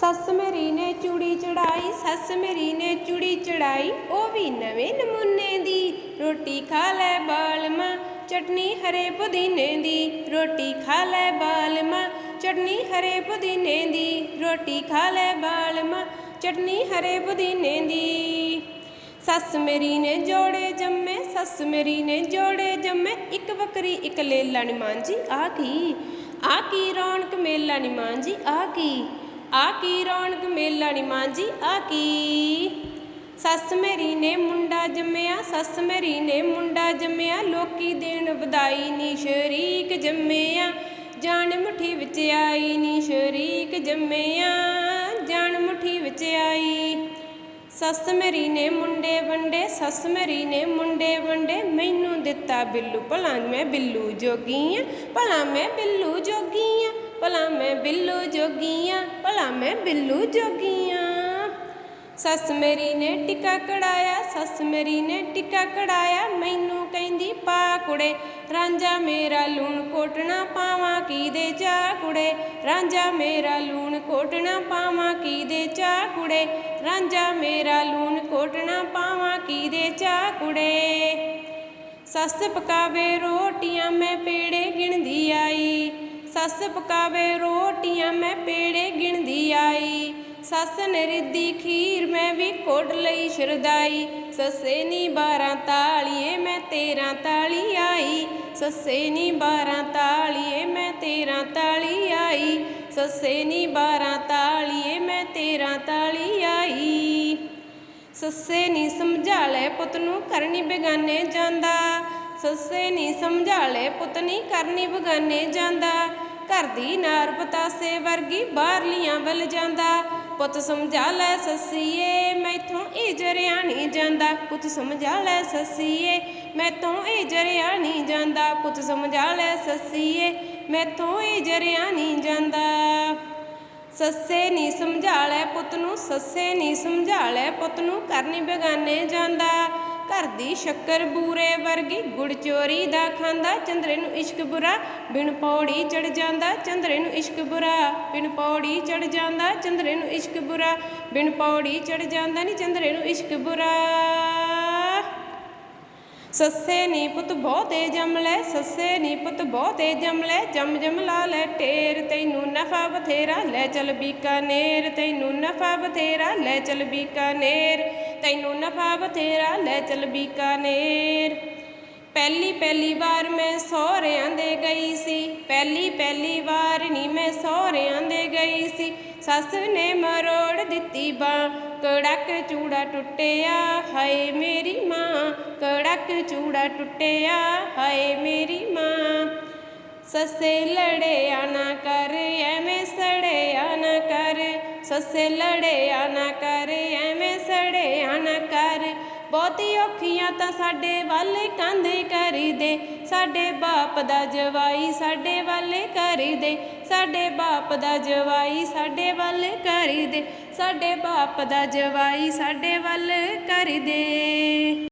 ਸੱਸ ਮੇਰੀ ਨੇ ਚੂੜੀ ਚੜਾਈ, ਸੱਸ ਮੇਰੀ ਨੇ ਚੂੜੀ ਚੜਾਈ, ਉਹ ਵੀ ਨਵੇਂ ਨਮੂਨੇ ਦੀ। ਰੋਟੀ ਖਾ ਲੈ ਬਾਲਮਾ ਚਟਨੀ ਹਰੇ ਪੁਦੀਨੇ ਦੀ। ਰੋਟੀ ਖਾ ਲੈ ਬਾਲਮਾ ਚਟਨੀ ਹਰੇ ਪੁਦੀਨੇ ਦੀ। ਰੋਟੀ ਖਾ ਲੈ ਬਾਲਮਾ ਚਟਨੀ ਹਰੇ ਪੁਦੀਨੇ ਦੀ। ਸੱਸ ਮੇਰੀ ਨੇ ਜੋੜੇ ਜੰਮੇ, ਸੱਸ ਮੇਰੀ ਨੇ ਜੋੜੇ ਜੰਮੇ। ਇੱਕ ਬੱਕਰੀ, ਇੱਕ ਲੇਲਾ ਨੀ ਮਾਂਜੀ, ਆ ਕੀ? ਆ ਕੀ ਰੌਣਕ ਮੇਲਾ ਨੀ ਮਾਂਜੀ, ਆ ਕੀ? ਆ ਕੀ ਰੌਣਕ ਮੇਲਾ ਨੀ ਮਾਂਜੀ, ਆ ਕੀ? ਸੱਸ ਮੇਰੀ ਨੇ ਮੁੰਡਾ ਜੰਮਿਆ, ਸੱਸ ਮੇਰੀ ਨੇ ਮੁੰਡਾ ਜੰਮਿਆ, ਲੋਕੀ ਦੇਣ ਵਧਾਈ ਨੀ ਸ਼ਰੀਕ ਜੰਮਿਆ ਜਾਣ ਮੁਠੀ ਵਿੱਚ ਆਈ ਨੀ ਸ਼ਰੀਕ ਜੰਮਿਆ, ਜਾਨ ਮੁਠੀ ਵਿੱਚ ਆਈ। ਸੱਸ ਮੇਰੀ ਨੇ ਮੁੰਡੇ ਵੰਡੇ, ਸੱਸ ਮੇਰੀ ਨੇ ਮੁੰਡੇ ਵੰਡੇ, ਮੈਨੂੰ ਦਿੱਤਾ ਬਿੱਲੂ, ਭਲਾ ਮੈਂ ਬਿੱਲੂ ਜੋਗੀ ਆਂ, ਭਲਾ ਮੈਂ ਬਿੱਲੂ ਜੋਗੀ ਆਂ। ਭਲਾ ਮੈਂ ਬਿੱਲੂ ਜੋਗੀ ਆਂ ਭਲਾ ਮੈਂ ਬਿੱਲੂ ਜੋਗੀ ਆਂ ਸੱਸ ਮੇਰੀ ਨੇ ਟਿੱਕਾ ਕੜਾਇਆ ਸੱਸ ਮੇਰੀ ਨੇ ਟਿੱਕਾ ਕੜਾਇਆ ਮੈਨੂੰ ਕਹਿੰਦੀ, ਪਾ ਕੁੜੇ, ਰਾਂਝਾ ਮੇਰਾ ਲੂਣ ਕੋਟਣਾ ਪਾਵਾਂ ਕੀ ਦੇ ਚਾ ਕੁੜੇ? ਰਾਂਝਾ ਮੇਰਾ ਲੂਣ ਕੋਟਣਾ ਪਾਵਾਂ ਕੀ ਦੇ ਚਾ ਕੁੜੇ? ਰਾਂਝਾ ਮੇਰਾ ਲੂਣ ਕੋਟਣਾ ਪਾਵਾਂ ਕੀ ਦੇ ਚਾ ਕੁੜੇ? ਸੱਸ ਪਕਾਵੇ ਰੋਟੀਆਂ, ਮੈਂ ਪੇੜੇ ਗਿਣਦੀ ਆਈ। ਸੱਸ ਪਕਾਵੇ ਰੋਟੀਆਂ, ਮੈਂ ਪੇੜੇ ਗਿਣਦੀ ਆਈ। ਸੱਸ ਨੇ ਖੀਰ, ਮੈਂ ਵੀ ਕੋਟ ਲਈ ਸ਼ਰਦਾਈ। ਸੱਸੇ ਨੀ ਬਾਰਾਂ ਤਾਲੀਏ, ਮੈਂ ਤੇਰਾਂ ਤਾਲੀ ਆਈ। ਸੱਸੇ ਨੀ ਬਾਰਾਂ ਤਾਲੀਏ, ਮੈਂ ਤੇਰਾਂ ਤਾਲੀ ਆਈ। ਸੱਸੇ ਨੀ ਬਾਰਾਂ ਤਾਲੀਏ, ਮੈਂ ਤੇਰਾਂ ਤਾਲੀ ਆਈ। ਸੱਸੇ ਨੀ ਸਮਝਾ ਲੈ ਪੁੱਤ ਨੂੰ ਕਰਨੀ ਬੇਗਾਨੇ ਜਾਂਦਾ। ਸੱਸੇ ਨੀ ਸਮਝਾਲੇ, ਪੁੱਤ ਨੀ ਕਰਨੀ ਬਗਾਨੇ ਜਾਂਦਾ। ਘਰ ਦੀ ਨਾਰ ਪਤਾਸੇ ਵਰਗੀ ਬਾਹਰਲੀਆਂ ਵੱਲ ਜਾਂਦਾ। ਪੁੱਤ ਸਮਝਾ ਲੈ ਸੱਸੀਏ, ਮੈਥੋਂ ਇਹ ਜਰਿਆ ਨਹੀਂ ਜਾਂਦਾ। ਪੁੱਤ ਸਮਝਾ ਲੈ ਸੱਸੀਏ, ਮੈਥੋਂ ਇਹ ਜਰਿਆ ਨਹੀਂ ਜਾਂਦਾ। ਪੁੱਤ ਸਮਝਾ ਲੈ ਸੱਸੀਏ, ਮੈਥੋਂ ਇਹ ਜਰਿਆ ਨਹੀਂ ਜਾਂਦਾ। ਸੱਸੇ ਨੀ ਸਮਝਾ ਲੈ ਪੁੱਤ ਨੂੰ, ਸੱਸੇ ਨੀ ਸਮਝਾ ਲੈ ਪੁੱਤ ਨੂੰ। ਕਰਨੀ ਬੇਗਾਨੇ ਜਾਂਦਾ। ਘਰ ਦੀ ਸ਼ੱਕਰ ਬੂਰੇ ਵਰਗੀ ਗੁੜ ਚੋਰੀ ਦਾ ਖਾਂਦਾ, ਚੰਦਰੇ ਨੂੰ ਇਸ਼ਕ ਬੁਰਾ, ਬਿਨ ਪੌੜੀ ਚੜ ਜਾਂਦਾ, ਚੰਦਰੇ ਨੂੰ ਇਸ਼ਕ ਬੁਰਾ, ਬਿਨ ਪੌੜੀ ਚੜ ਜਾਂਦਾ, ਚੰਦਰੇ ਨੂੰ ਇਸ਼ਕ ਬੁਰਾ, ਬਿਨ ਪੌੜੀ ਚੜ ਜਾਂਦਾ ਨੀ, ਚੰਦਰੇ ਨੂੰ ਇਸ਼ਕ ਬੁਰਾ। ਸੱਸੇ ਨੀ ਪੁੱਤ ਬਹੁਤੇ ਜਮ ਲੈ, ਸੱਸੇ ਨੀ ਪੁੱਤ ਬਹੁਤੇ ਜਮ ਲੈ, ਜਮ ਜਮ ਲਾ ਲੈ ਢੇਰ, ਤੈਨੂੰ ਨਫਾ ਬਥੇਰਾ, ਲੈ ਚਲ ਬੀਕਾਨੇਰ, ਤੈਨੂੰ ਨਫਾ ਬਥੇਰਾ, ਲੈ ਚਲ ਬੀਕਾਨੇਰ। ਤੈਨੂੰ ਨਫਾ ਬਥੇਰਾ ਲੈ ਚਲ ਬੀਕਾਨੇਰ। ਪਹਿਲੀ ਪਹਿਲੀ ਵਾਰ ਮੈਂ ਸਹੁਰਿਆਂ ਦੇ ਗਈ ਸੀ। ਪਹਿਲੀ ਪਹਿਲੀ ਵਾਰ ਨਹੀਂ ਮੈਂ ਸਹੁਰਿਆਂ ਦੇ ਗਈ ਸੀ। ਸੱਸ ਨੇ ਮਰੋੜ ਦਿੱਤੀ ਬਾਂ ਕੜਕ ਚੂੜਾ ਟੁੱਟਿਆ, ਹਾਏ ਮੇਰੀ ਮਾਂ। ਕੜਕ ਚੂੜਾ ਟੁੱਟਿਆ, ਹਾਏ ਮੇਰੀ ਮਾਂ। ਸੱਸੇ ਲੜਿਆ ਨਾ ਕਰ ਨਾ ਕਰ ਸੱਸੇ ਲੜਿਆ ਨਾ ਕਰ, ਐਵੇਂ ਸੜਿਆ ਨਾ ਕਰ। ਬਹੁਤੀ ਔਖੀਆਂ ਤਾਂ ਸਾਡੇ ਵਾਲੇ ਕੰਦੇ ਕਰੀਦੇ। ਸਾਡੇ ਬਾਪ ਦਾ ਜਵਾਈ ਸਾਡੇ ਵਾਲੇ ਕਰੀਦੇ। ਸਾਡੇ ਬਾਪ ਦਾ ਜਵਾਈ ਸਾਡੇ ਵੱਲ ਕਰੀਦੇ। ਸਾਡੇ ਬਾਪ ਦਾ ਜਵਾਈ ਸਾਡੇ ਵੱਲ ਕਰੀਦੇ।